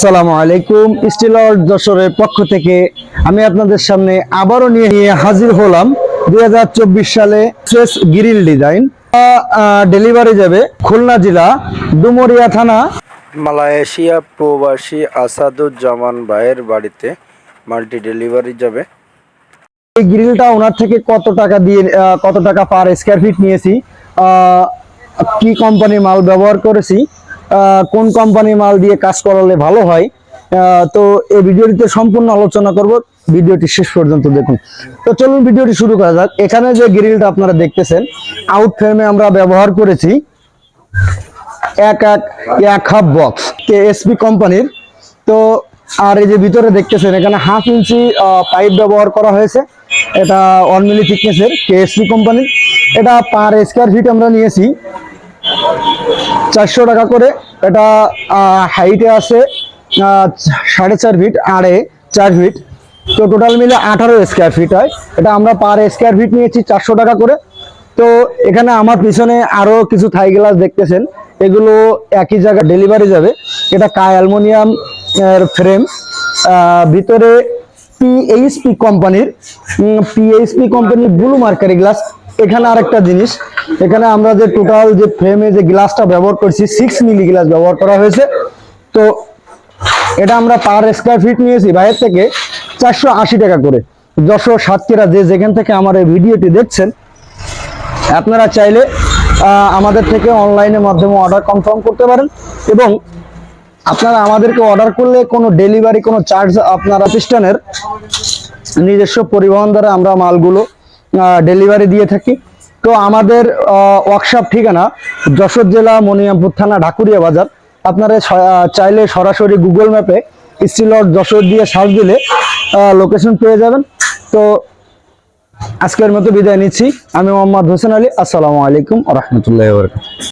আসসালামু আলাইকুম still art যশোরের পক্ষ থেকে আমি আপনাদের সামনে আবারও নিয়ে নিয়ে হাজির হলাম দুই হাজার চব্বিশ সালে স্ট্রেস গ্রিল ডিজাইন। ডেলিভারি যাবে খুলনা জেলা ডুমরিয়া থানা। মালয়েশিয়া প্রবাসী আসাদুজ্জামান ভাইয়ের বাড়িতে মাল্টি ডেলিভারি যাবে। এই গ্রিলটা ওনার থেকে কত টাকা দিয়ে কত টাকা পার স্কোয়ার ফিট নিয়েছি? কি কোম্পানির মাল ব্যবহার করেছি? কোন কোম্পানির মাল দিয়ে কাজ করালে ভালো হয়? তো এই ভিডিওটিতে সম্পূর্ণ আলোচনা করব। ভিডিওটি শেষ পর্যন্ত দেখুন। তো চলুন ভিডিওটি শুরু করা যাক। এখানে যে গ্রিলটা আপনারা দেখতেছেন আউট ফ্রেমে আমরা ব্যবহার করেছি এক এক এক হাফ বক্স কে এসপি কোম্পানির তো আর এই যে ভিতরে দেখতেছেন, এখানে হাফ ইঞ্চি পাইপ ব্যবহার করা হয়েছে। এটা ওয়ান মিলি থিকনেসের কেএসপি কোম্পানির এটা পার স্কোয়ার ফিট আমরা নিয়েছি। চারশো টাকা করে। এটা হাইটে আছে সাড়ে চার ফিট আড়ে চার ফিট তো টোটাল মিলে আঠারো স্কোয়ার ফিট হয়। এটা আমরা পার স্কোয়ার ফিট নিয়েছি চারশো টাকা করে। তো এখানে আমার পিছনে আরও কিছু থাই গ্লাস দেখতেছেন। এগুলো একই জায়গায় ডেলিভারি যাবে। এটা কায় অ্যালমোনিয়াম ফ্রেম ভিতরে পিএইচপি কোম্পানির পিএইচপি কোম্পানির ব্লু মার্কারি গ্লাস এখানে আরেকটা জিনিস, এখানে আমরা যে টোটাল যে ফ্রেমে যে গ্লাসটা ব্যবহার করছি সিক্স মিলি গ্লাস ব্যবহার করা হয়েছে। তো এটা আমরা পার স্কোয়ার ফিট নিয়েছি, বাইরের থেকে চারশো আশি টাকা করে। যশোর সাতক্ষীরা যে যেখান থেকে আমার এই ভিডিওটি দেখছেন, আপনারা চাইলে আমাদের থেকে অনলাইনের মাধ্যমে অর্ডার কনফার্ম করতে পারেন এবং আপনারা আমাদেরকে অর্ডার করলে কোনো ডেলিভারি কোনো চার্জ আপনার প্রতিষ্ঠানের নিজস্ব পরিবহন দ্বারা আমরা মালগুলো ডেলিভারি দিয়ে থাকি। তো আমাদের ওয়ার্কশপ ঠিকানা যশোর জেলা মনিরামপুর থানা ঢাকুরিয়া বাজার। আপনারা চাইলে সরাসরি গুগল ম্যাপে স্টিল যশোর দিয়ে সার্চ দিলে লোকেশন পেয়ে যাবেন। তো আজকের মতো বিদায় নিচ্ছি। আমি মোহাম্মদ হোসেন আলী, আসসালামু আলাইকুম রহমতুল্লাহ